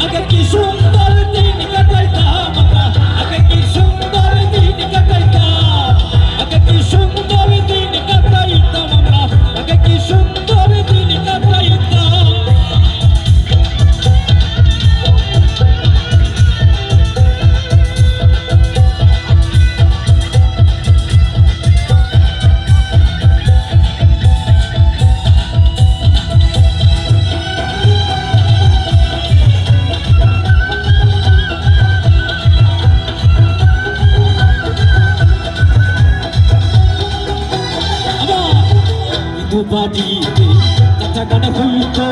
Agora que sou বাড়িতে। কাঁচা গান হুলতো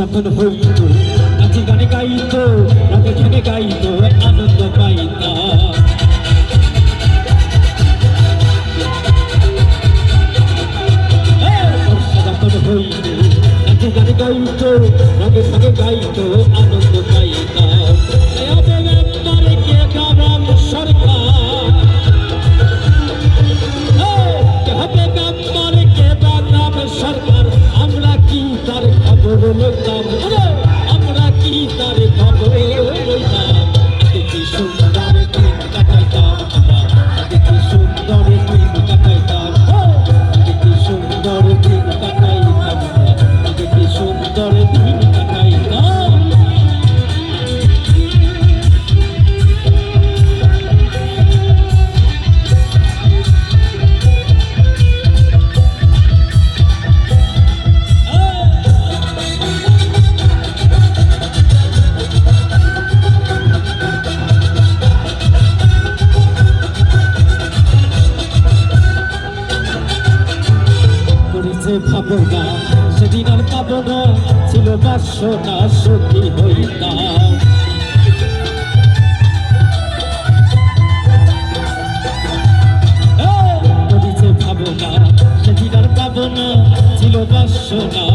যখন হইত, নাচি গানে গাইত রাতে খেলে গাইত আনন্দ পাইতা যখন হইত, নাচি গানে গাইত রাতে খেলে গাইত আনন্দ পাইত আছে ভাবো না। সেদিন আর পাবো না, ছিল বাসনা সত্যি হইতা। ভাবো না, সেদিন আর পাবো না, ছিল বাসনা